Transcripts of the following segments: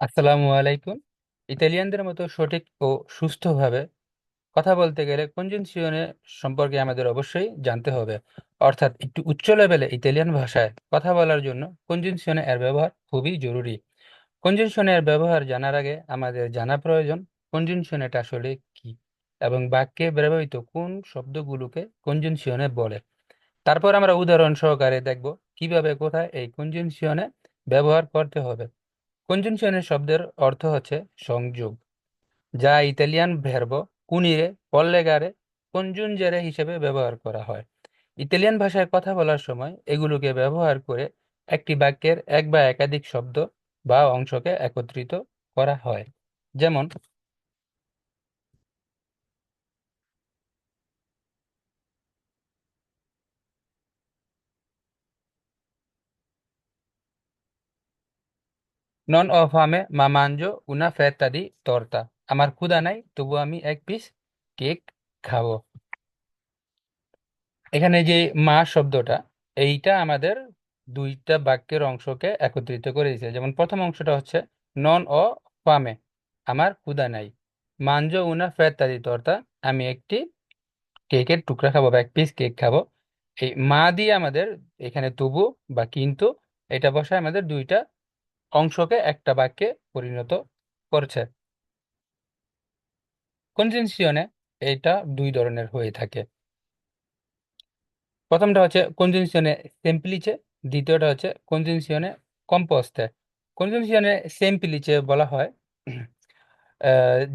আসসালামু আলাইকুম। ইতালিয়ানদের মতো সঠিক ও সুস্থভাবে কথা বলতে গেলে কনজুনসিওনে সম্পর্কে আমাদের অবশ্যই জানতে হবে। অর্থাৎ একটু উচ্চ লেভেলে ইতালিয়ান ভাষায় কথা বলার জন্য কনজুনসিওনে এর ব্যবহার খুবই জরুরি। কনজুনশনের ব্যবহার জানার আগে আমাদের জানা প্রয়োজন কনজুনশন আসলে কি এবং বাক্যে ব্যবহৃত কোন শব্দগুলোকে কনজুনশনে বলে। তারপর আমরা উদাহরণ সহকারে দেখব কীভাবে কোথায় এই কনজুনশনে ব্যবহার করতে হবে। কনজুনশনের শব্দের অর্থ হচ্ছে সংযোগ, যা ইতালিয়ান ভের্ব কুনিরে পল্লেগারে কনজুনজেরে হিসেবে ব্যবহার করা হয়। ইতালিয়ান ভাষায় কথা বলার সময় এগুলোকে ব্যবহার করে একটি বাক্যের এক বা একাধিক শব্দ বা অংশকে একত্রিত করা হয়। যেমন নন অ ফামে মা মাঞ্জো উনা ফেত্তা দি তর্তা আমার ক্ষুধা নাই তবু আমি এক পিস কেক খাব এখানে যে মা শব্দটা, এইটা আমাদের দুইটা বাক্যের অংশকে একত্রিত করে দিয়েছে। যেমন প্রথম অংশটা হচ্ছে নন ও ফামে আমার ক্ষুধা নাই মাঞ্জো উনা ফেত্তা দি তর্তা আমি একটি কেকের টুকরা খাব, বা এক পিস কেক খাব। এই মা দিয়ে আমাদের এখানে তবু বা কিন্তু এটা বসায় আমাদের দুইটা অংশকে একটা বাক্যে পরিণত করছে। কনজেনশিয়নে এটা দুই ধরনের হয়ে থাকে। প্রথমটা হচ্ছে কনজেনশিয়নে সেম্পলিচে দ্বিতীয়টা হচ্ছে কনজেনশিয়নে কম্পোস্টে কনজেনশিয়নে সেম্পলিচে বলা হয়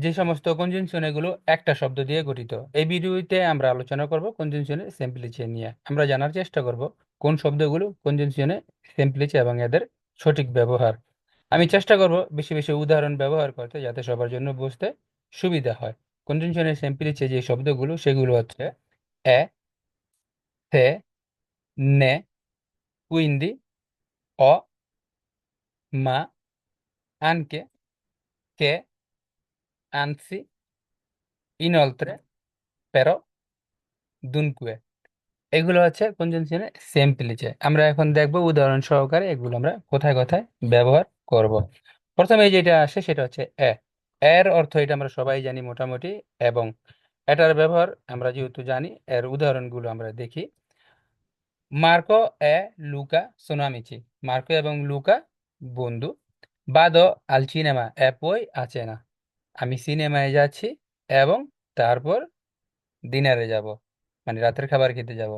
যে সমস্ত কনজেনশন এগুলো একটা শব্দ দিয়ে গঠিত। এই ভিডিওতে আমরা আলোচনা করব কনজেনশনে সেম্পলিচে নিয়ে। আমরা জানার চেষ্টা করব কোন শব্দগুলো কনজেনশনে সেম্পলিচে এবং এদের সঠিক ব্যবহার। আমি চেষ্টা করব বেশি বেশি উদাহরণ ব্যবহার করতে যাতে সবার জন্য বুঝতে সুবিধা হয়। কনজেনশনের সেম্পলিচে যে শব্দগুলো, সেগুলো হচ্ছে এ সে নে quindi o ma anche che anzi inoltre però dunque এগুলো হচ্ছে কনজাংশনের সেম্পলিচে আমরা এখন দেখব উদাহরণ সহকারে এগুলো আমরা কোথায় কোথায় ব্যবহার করব। প্রথমে যেটা আসে সেটা হচ্ছে এ। এর অর্থ এটা আমরা সবাই জানি মোটামুটি এবং এটার ব্যবহার আমরা যেহেতু জানি, এর উদাহরণগুলো আমরা দেখি। মার্কো এ লুকা সোনামিচি। মার্কো এবং লুকা বন্ধু। বাদো আল সিনেমা। এ পই আছে না। আমি সিনেমায় যাচ্ছি এবং তারপর ডিনারে যাব। মানে রাতের খাবার খেতে যাব।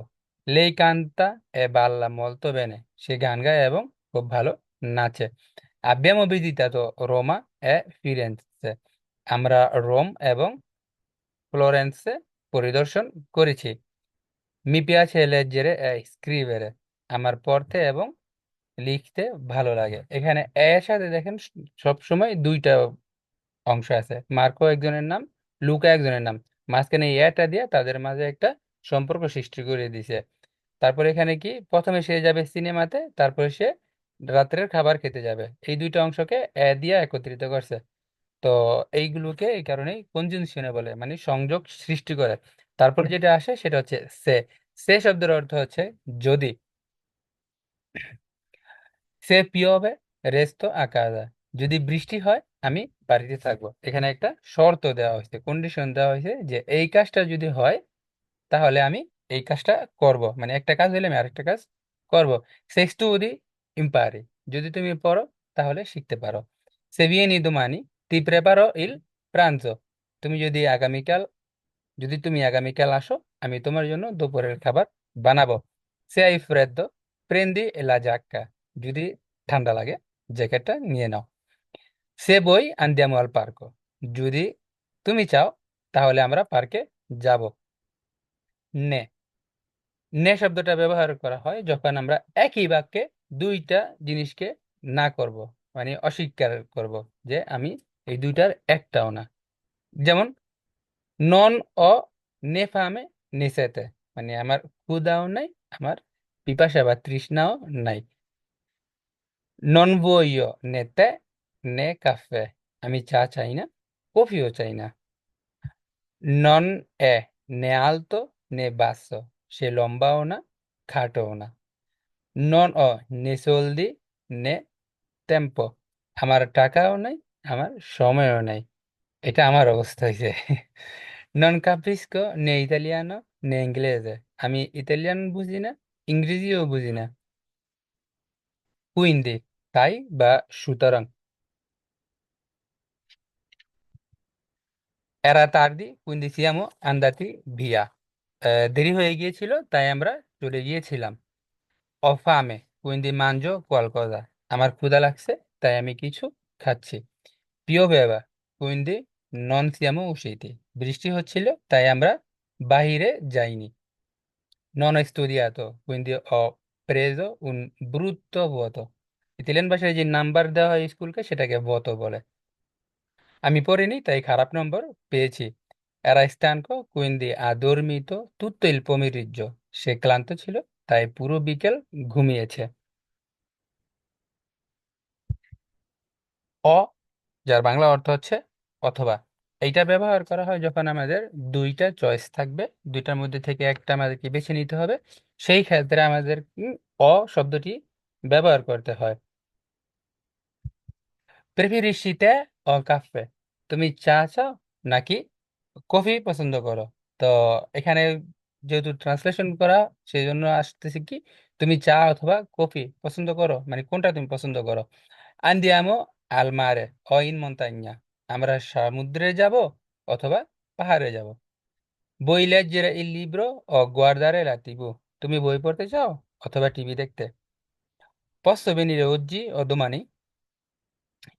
লেই কান্তা এ বাল্লা মলতো বেনে। সে গান গায় এবং খুব ভালো নাচে। abbiamo visitato রোমা এ Firenze আমরা রোম এবং ফ্লোরেন্সে পরিদর্শন করেছি। মি পিয়াছে leggere এ scrivere আমার পড়তে এবং লিখতে ভালো লাগে। এখানে এর সাথে দেখেন সবসময় দুইটা অংশ আছে। মার্কো একজনের নাম, লুকা একজনের নাম। মাঝখানে এটা দিয়ে তাদের মাঝে একটা সম্পর্ক সৃষ্টি করে দিছে। তারপর এখানে কি? প্রথমে সে যাবে সিনেমাতে, তারপরে সে রাত্রের খাবার খেতে যাবে। এই দুইটা অংশকে এ দিয়ে একত্রিত করছে। তো এইগুলোকে এই কারণেই কনজাংশনে বলে মানে সংযোগ সৃষ্টি করে। তারপর যেটা আসে সেটা হচ্ছে সে। সে শব্দের অর্থ হচ্ছে যদি। সে পিওবে, রেস্তো আকাদা। যদি বৃষ্টি হয়, আমি বাড়িতে থাকব। এখানে একটা শর্ত দেওয়া হয়েছে কন্ডিশন দেওয়া হয়েছে যে এই কাজটা যদি হয় তাহলে আমি এই কাজটা করব। মানে একটা কাজ হলে আমি আরেকটা কাজ করব। সেক্স টু দি ইম্পারি যদি তুমি পড়ো তাহলে শিখতে পারো। সে vieni domani ti preparo il pranzo তুমি যদি আগামীকাল, যদি তুমি আগামীকাল আসো, আমি তোমার জন্য দুপুরের খাবার বানাবো। সে hai freddo, prendi la giacca যদি ঠান্ডা লাগে, জ্যাকেটটা নিয়ে নাও। সে বই al parco যদি তুমি চাও, তাহলে আমরা পার্কে যাব। নে। নে শব্দটা ব্যবহার করা হয় যখন আমরা একই বাক্যে দুইটা জিনিসকে না করব মানে অস্বীকার করব যে আমি এই দুইটার একটাও না। যেমন, নন ও নেফামে নিসেতে মানে আমার ক্ষুধাও নাই, আমার পিপাসা বা তৃষ্ণাও নাই। নন né tè né caffè আমি চা চাই না, কফিও চাই না। নন è né alto né basso সে লম্বাও না, খাটোও না। নন অ, নে soldi নে tempo আমার টাকাও নাই, আমার সময়ও নাই। এটা আমার অবস্থা হয়েছে নন কাপ্রিস্কো নে ইতালিয়ানো, নে ইংলেজে আমি ইতালিয়ান বুঝি না, ইংরেজিও বুঝি না। কুইন্দি তাই বা সুতরাং। এরা তার্দি কুইন্দি সিয়ামো, আন্দাতি ভিয়া। দেরি হয়ে গিয়েছিল তাই আমরা চলে গিয়েছিলাম। অফামে কুইন্দি মাঞ্জো কোয়ালকোজা আমার ক্ষুধা লাগছে তাই আমি কিছু খাচ্ছি। প্রিয় বেবা কুইন্দি নন সিয়ামো উশিতি বৃষ্টি হচ্ছিল তাই আমরা বাহিরে যাইনি। ho studiato, quindi ho preso un brutto voto. Italian ভাষায় যে নাম্বার দেওয়া হয় স্কুলকে সেটাকে বত বলে। আমি পড়িনি তাই খারাপ নম্বর পেয়েছি। Ha dormito tutto il pomeriggio সে ক্লান্ত ছিল, তাই পুরো বিকেল ঘুমিয়েছে। অ, যার বাংলা অর্থ হচ্ছে অথবা। এইটা ব্যবহার করা হয় যখন আমাদের দুইটা চয়েস থাকবে, দুইটার মধ্যে থেকে একটা আমাদেরকে বেছে নিতে হবে। সেই ক্ষেত্রে আমাদের অ শব্দটি ব্যবহার করতে হয়। প্রেফেরিস তে ও কাফে তুমি চা চাও নাকি কফি পছন্দ করো তো এখানে যেহেতু ট্রান্সলেশন করা সেই জন্য আসতেছে কি, তুমি চা অথবা কফি পছন্দ করো মানে কোনটা তুমি পছন্দ করো mare o in montagna. আমরা সমুদ্রে যাব অথবা পাহাড়ে যাব বই leggere il libro ও la TV. তুমি বই পড়তে চাও অথবা টিভি দেখতে Posso venire oggi o domani?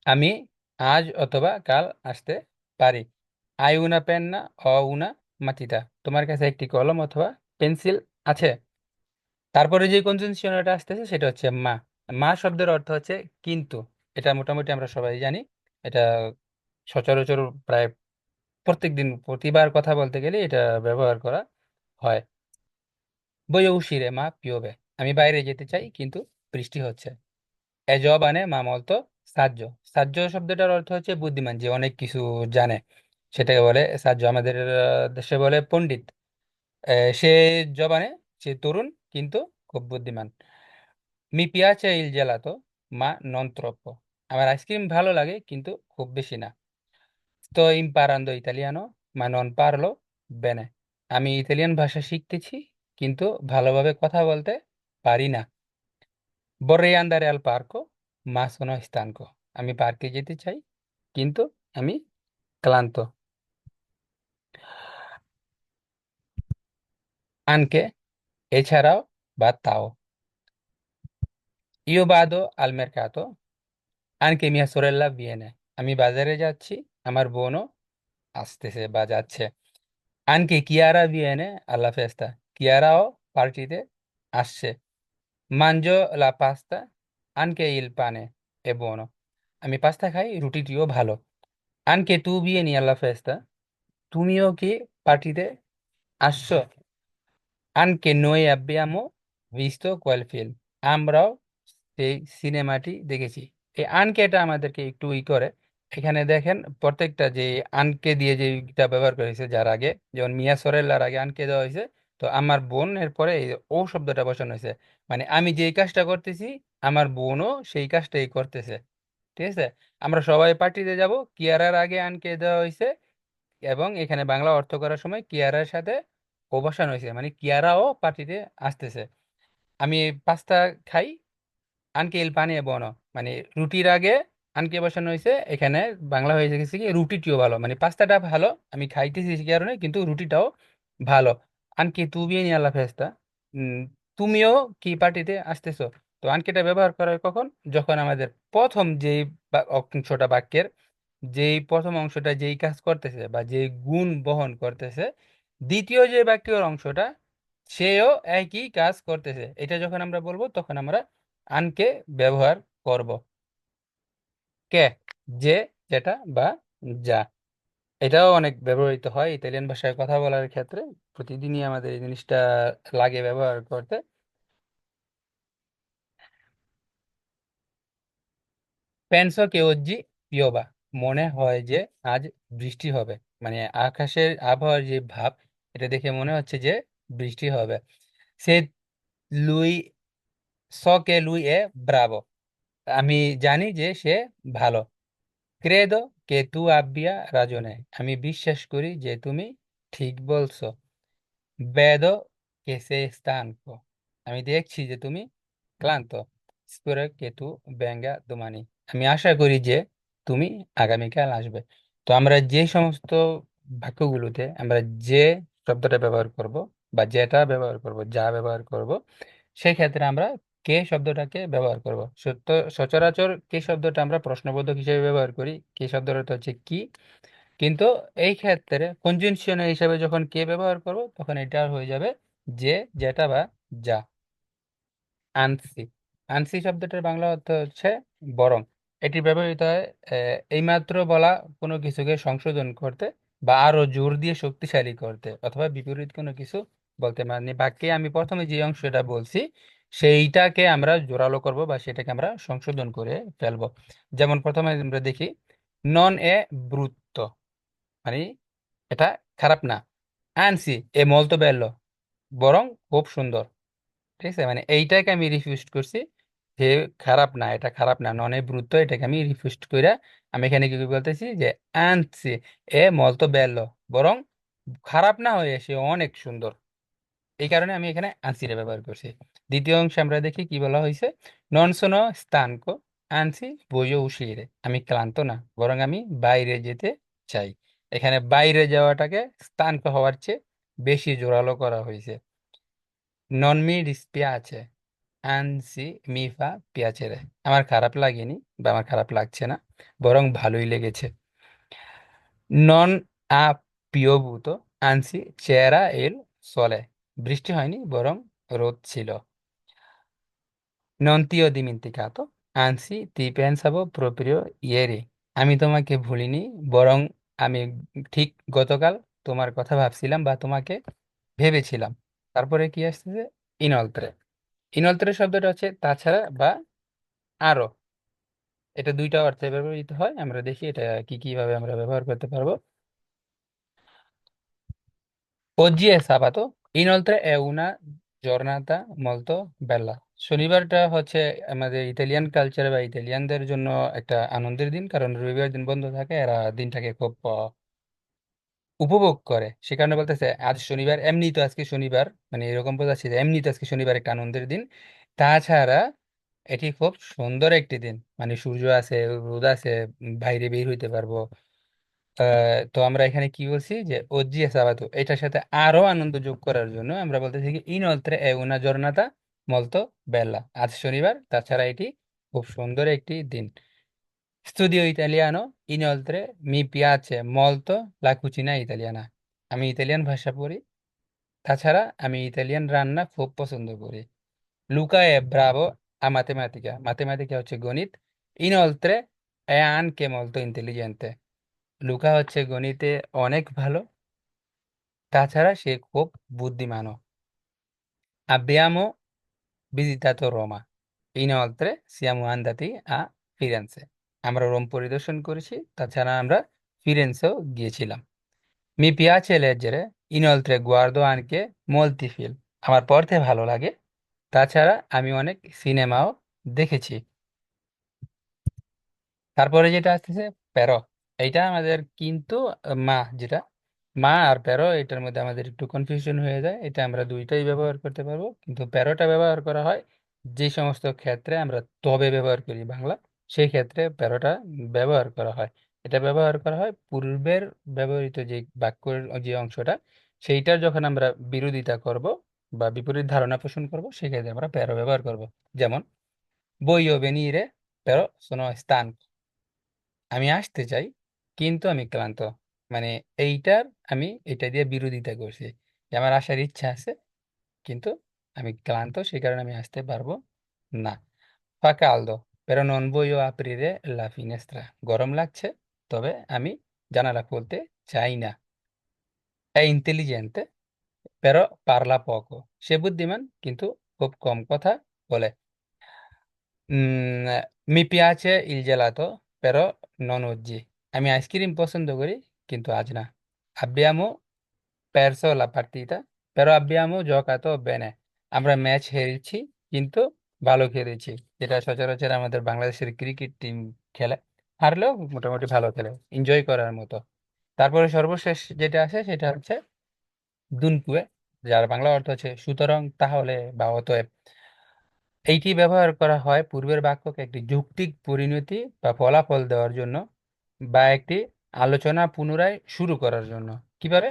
আমি আজ অথবা কাল আসতে পারি Hai una penna o una matita? তোমার কাছে একটি কলম অথবা পেন্সিল আছে? তারপরে যে কনজুনশনটা আসতেছে সেটা হচ্ছে মা। মা শব্দের অর্থ হচ্ছে কিন্তু। এটা মোটামুটি আমরা সবাই জানি। এটা সচরাচর প্রায় প্রত্যেকদিন প্রতিবার কথা বলতে গেলে এটা ব্যবহার করা হয়। বইয়ে উশিরে মা পিওবে। আমি বাইরে যেতে চাই কিন্তু বৃষ্টি হচ্ছে। এ জবানে মা বলতো সাহায্য সাহায্য শব্দটার অর্থ হচ্ছে বুদ্ধিমান, যে অনেক কিছু জানে। সেটাকে বলে সাহায্য আমাদের দেশে বলে পণ্ডিত। সে জবানে, সে তরুণ কিন্তু খুব বুদ্ধিমান। মি পিয়াচে ইল জেলাতো মা নন আমার আইসক্রিম ভালো লাগে, কিন্তু খুব বেশি না। sto imparando italiano, ma non parlo bene আমি ইতালিয়ান ভাষা শিখতেছি, কিন্তু ভালোভাবে কথা বলতে পারি না। Vorrei andare al parco, ma sono stanco আমি পার্কে যেতে চাই, কিন্তু আমি ক্লান্ত। আনকে, এছাড়াও বা তাও। ইউ বাদ আলমের কাত আনকে মিয়া সোরেল্লা বিয়েনে আমি বাজারে যাচ্ছি, আমার বোনও আসতেছে, বা যাচ্ছে। আনকে কিয়ারা বিয়েনে আল্লাহ ফেস্তা কিয়ারাও পার্টিতে আসছে। মাঞ্জ লা পাস্তা, আনকে ইল পানে, এ বোনও। আমি পাস্তা খাই রুটিটিও ভালো। আনকে তু বিয়ে নি আল্লাহ ফেস্তা তুমিও কি পার্টিতে আসছো? Anche noi abbiamo visto quel film. আমরাও সেই সিনেমাটি দেখেছি এই আনকে এটা আমাদেরকে একটু ই করে। এখানে দেখেন, প্রত্যেকটা যে আনকে দিয়ে যে যেটা ব্যবহার করা হয়েছে যার আগে, যেমন মিয়া সরেল্লার আগে আনকে দেওয়া হয়েছে, তো আমার বোন এর পরে এই ও শব্দটা বসানো হয়েছে। মানে আমি যেই কাজটা করতেছি, আমার বোনও সেই কাজটাই করতেছে। ঠিক আছে? আমরা সবাই পার্টিতে যাব, কিয়ারার আগে আনকে দেওয়া হয়েছে, এবং এখানে বাংলা অর্থ করার সময় কিয়ারার সাথে ও বসানো হয়েছে মানে কিয়ারাও পার্টিতে আসতেছে। আমি পাস্তা খাই, আনকে ইল পানি বনো মানে রুটির আগে আনকে বসানো হয়েছে এখানে বাংলা হয়ে গেছে কি রুটিটিও ভালো মানে পাস্তাটা ভালো, আমি খাইতেছি সে কারণে কিন্তু রুটিটাও ভালো। আনকি তুমি নিয়ে আল্লাহ ফেস্তা তুমিও কি পার্টিতে আসতেছো, তো আনকেটা ব্যবহার করা হয় কখন, যখন আমাদের প্রথম যেই অংশটা বাক্যের, যেই প্রথম অংশটা যেই কাজ করতেছে বা যেই গুণ বহন করতেছে দ্বিতীয় যে বাক্যের অংশটা, সেও একই কাজ করতেছে। এটা যখন আমরা বলব, তখন আমরা আনকে ব্যবহার করব। কে, যে, যেটা বা যা। এটাও অনেক ব্যবহৃত হয় ইতালিয়ান ভাষায় কথা বলার ক্ষেত্রে। প্রতিদিনই আমাদের এই জিনিসটা লাগে ব্যবহার করতে। পেনসো কে ওজ্জি পিওবা মনে হয় যে আজ বৃষ্টি হবে। মানে আকাশের আবহাওয়ার যে ভাব এটা দেখে মনে হচ্ছে যে বৃষ্টি হবে। সে লুই স কে লুই এ ব্রাভো আমি জানি যে সে ভালো। ক্রেদো কে তু আব্বিয়া রাজনে আমি বিশ্বাস করি যে তুমি ঠিক বলছো। বেদো কে সে স্থান আমি দেখছি যে তুমি ক্লান্ত। স্পেরো কে তু বেঙ্গা দুমানি। আমি আশা করি যে তুমি আগামীকাল আসবে। তো আমরা যে সমস্ত বাক্যগুলোতে, আমরা যে শব্দটা ব্যবহার করব বা যেটা ব্যবহার করব, যা ব্যবহার করব সেই ক্ষেত্রে আমরা কে শব্দটাকে ব্যবহার করব? সত্য, সচরাচর কে শব্দটা আমরা প্রশ্নবোধক হিসেবে ব্যবহার করি? কে শব্দটা হচ্ছে কি? কিন্তু এই ক্ষেত্রে কনজাংশন হিসেবে যখন কে ব্যবহার করব, তখন এটা হয়ে যাবে যে, যেটা বা যা। আনসি। আনসি শব্দটার বাংলা অর্থ হচ্ছে বরং। এটি ব্যবহৃত হয় এইমাত্র বলা কোনো কিছুকে সংশোধন করতে বা আরও জোর দিয়ে শক্তিশালী করতে অথবা বিপরীত কোনো কিছু বলতে মানে বাক্যে আমি প্রথমে যে অংশটা বলছি, সেইটাকে আমরা জোরালো করব বা সেটাকে আমরা সংশোধন করে ফেলব। যেমন প্রথমে আমরা দেখি, নন এ ব্রুত্ত মানে এটা খারাপ না। আনসি এ মলতো বেল্লো বরং খুব সুন্দর। ঠিক আছে? মানে এইটাকে আমি রিফিউজ করছি। যে খারাপ না, এটা খারাপ না নন এ এটাকে আমি রিফিউজ করে আমি এখানে কি বলতেছি যে আনসি এ মল তো বেল্লো বরং খারাপ না হয়ে সে অনেক সুন্দর। এই কারণে আমি এখানে আনসিটা ব্যবহার করছি। দ্বিতীয় অংশে আমরা দেখি কি বলা হয়েছে নন স্থান কো আনসি বইও উশিরে আমি ক্লান্ত না, বরং আমি বাইরে যেতে চাই। এখানে বাইরে যাওয়াটাকে স্থানক হওয়ার চেয়ে বেশি জোরালো করা হয়েছে নন মি ডিসপিয়াচে আনসি মিফা পিয়াচেরে আমার খারাপ লাগেনি বা আমার খারাপ লাগছে না, বরং ভালোই লেগেছে। নন আ পিওভূত আনসি চেরা এল সলে। বৃষ্টি হয়নি, বরং রোদ ছিল। নন তিও dimenticato anzi ti pensavo proprio ieri আমি তোমাকে ভুলিনি, বরং আমি ঠিক গতকাল তোমার কথা ভাবছিলাম বা তোমাকে ভেবেছিলাম। তারপরে কি আসতেছে ইনলত্রে। ইনলত্রে শব্দটা হচ্ছে তাছাড়া বা আরও। এটা দুইটা অর্থে ব্যবহৃত হয়। আমরা দেখি এটা কি কীভাবে আমরা ব্যবহার করতে পারব। Oggi è sabato, una giornata molto bella. শনিবারটা হচ্ছে আমাদের ইতালিয়ান কালচার বা ইতালিয়ানদের জন্য একটা আনন্দের দিন। কারণ রবিবার দিন বন্ধ থাকে এরা দিনটাকে খুব উপভোগ করে। সে কারণে বলতেছে, আজ শনিবার এমনি তো আজকে শনিবার। মানে এরকম বোঝাচ্ছে যে এমনি তো আজকে শনিবার একটা আনন্দের দিন। তাছাড়া, এটি খুব সুন্দর একটি দিন। মানে সূর্য আছে, রোদ আছে বাইরে বের হইতে পারব। তো আমরা এখানে কি বলছি যে è sabato এটার সাথে আরও আনন্দ যোগ করার জন্য আমরা বলতেছি কি inoltre è una giornata molto bella আজ শনিবার, তাছাড়া এটি খুব সুন্দর একটি দিন। স্টুডিও ইতালিয়ানো ইনঅলত্রে মি পিয়াচে মলতো লাকুচিনা ইতালিয়ানা আমি ইতালিয়ান ভাষা পড়ি তাছাড়া আমি ইতালিয়ান রান্না খুব পছন্দ করি লুকা এ ব্রাভো আ ম্যাথেমেটিকা ম্যাথেমেটিকা হচ্ছে গণিত ইনঅলত্রে এ আন কে মলতো ইন্টেলিজেন্টে লুকা হচ্ছে গণিতে অনেক ভালো তাছাড়া সে খুব বুদ্ধিমানও আ ব্যায়ামও বিজিতা তো রোমা ইন অলত্রে সিয়ামু আন্দাতি আ ফিরেন্সে আমরা রোম পরিদর্শন করেছি। তাছাড়া আমরা ফিরেন্সেও গিয়েছিলাম। piace leggere inoltre guardo anche molti film আমার পড়তে ভালো লাগে। তাছাড়া আমি অনেক সিনেমাও দেখেছি। তারপরে যেটা আসতেছে, প্যারো। এইটা আমাদের কিন্তু, মা যেটা, মা আর প্যারো, এটার মধ্যে আমাদের একটু কনফিউশন হয়ে যায়। এটা আমরা দুইটাই ব্যবহার করতে পারব। কিন্তু প্যারোটা ব্যবহার করা হয় যে সমস্ত ক্ষেত্রে আমরা তবে ব্যবহার করি বাংলা। সেই ক্ষেত্রে প্যারোটা ব্যবহার করা হয়। এটা ব্যবহার করা হয় পূর্বের ব্যবহৃত যে বাক্যের যে অংশটা, সেইটার যখন আমরা বিরোধিতা করব বা বিপরীত ধারণা পোষণ করব, সেক্ষেত্রে আমরা প্যারো ব্যবহার করব। যেমন voglio venire però sono stanco আমি আসতে চাই, কিন্তু আমি ক্লান্ত। মানে এইটার আমি এটা দিয়ে বিরোধিতা করছি। যে আমার আসার ইচ্ছা আছে, কিন্তু আমি ক্লান্ত, সেই কারণে আমি আসতে পারব না। fa caldo però non voglio aprire la finestra গরম লাগছে তবে আমি জানালা খুলতে চাই না è intelligente però parla poco সে বুদ্ধিমান কিন্তু খুব কম কথা বলে Mm, mi piace il gelato, però non oggi. আমি আইসক্রিম পছন্দ করি কিন্তু আজ না abbiamo perso la partita, però abbiamo giocato bene. আমরা ম্যাচ হেরেছি কিন্তু ভালো খেলেছি। যেটা সচরাচর আমাদের বাংলাদেশের ক্রিকেট টিম খেলে। হারলেও মোটামুটি ভালো খেলে এনজয় করার মতো। তারপরে সর্বশেষ যেটা আছে, সেটা হচ্ছে দুনকুয়ে, যার বাংলা অর্থ হচ্ছে সুতরাং তাহলে বা অতএব। এইটি ব্যবহার করা হয় পূর্বের বাক্যকে একটি যৌক্তিক পরিণতি বা ফলাফল দেওয়ার জন্য বা একটি আলোচনা পুনরায় শুরু করার জন্য। কীভাবে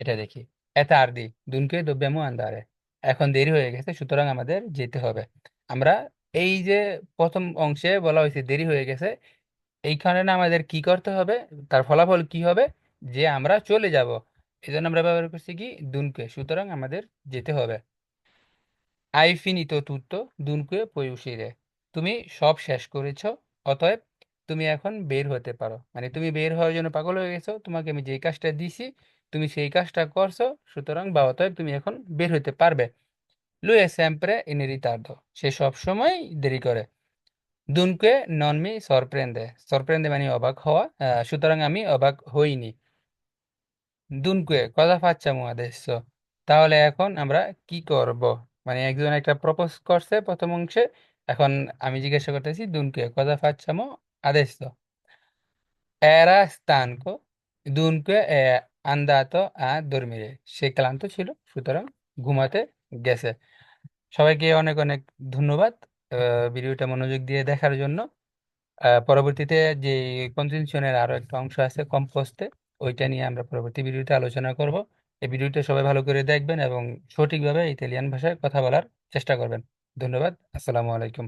এটা দেখি। এতে আর দি দুনকে দব্যামু আন্দারে এখন দেরি হয়ে গেছে, সুতরাং আমাদের যেতে হবে। আমরা এই যে প্রথম অংশে বলা হয়েছে দেরি হয়ে গেছে, এইখানে না আমাদের কি করতে হবে? তার ফলাফল কি হবে? যে আমরা চলে যাব। এই জন্য আমরা ব্যবহার করছি কি? দুনকে সুতরাং আমাদের যেতে হবে। আই ফিনিতো তুত্তো দুনকে uscire তুমি সব শেষ করেছ, অতএব তুমি এখন বের হতে পারো। মানে তুমি বের হওয়ার জন্য পাগল হয়ে গেছো, তোমাকে আমি যেই কাজটা দিছি, তুমি সেই কাজটা করছ, সুতরাং বা অতএব তুমি এখন বের হতে পারবে। লুই স্যাম্প্রে দো সে সবসময় দেরি করে। দুনকে ননমি সরপ্রেন্দে সরপ্রেন্দে মানে অবাক হওয়া সুতরাং আমি অবাক হইনি। দুনকে, কথা ফাচ্ছাম আদেশ তাহলে এখন আমরা কি করব? মানে একজন একটা প্রপোজ করছে প্রথম অংশে, এখন আমি জিজ্ঞাসা করতেছি, দুনকে, কথা ফাচ্ছাম আদেশ এরা স্থান কো, দুনকে আন্দাত আর দর্মিরে। সে ক্লান্ত ছিল, সুতরাং ঘুমাতে গেছে। সবাইকে অনেক অনেক ধন্যবাদ ভিডিওটা মনোযোগ দিয়ে দেখার জন্য। পরবর্তীতে যে কনজুনশনের আরও একটা অংশ আছে কম্পোস্টে, ওইটা নিয়ে আমরা পরবর্তী ভিডিওতে আলোচনা করব। এই ভিডিওটা সবাই ভালো করে দেখবেন এবং সঠিকভাবে ইতালিয়ান ভাষায় কথা বলার চেষ্টা করবেন। ধন্যবাদ, আসসালামু আলাইকুম।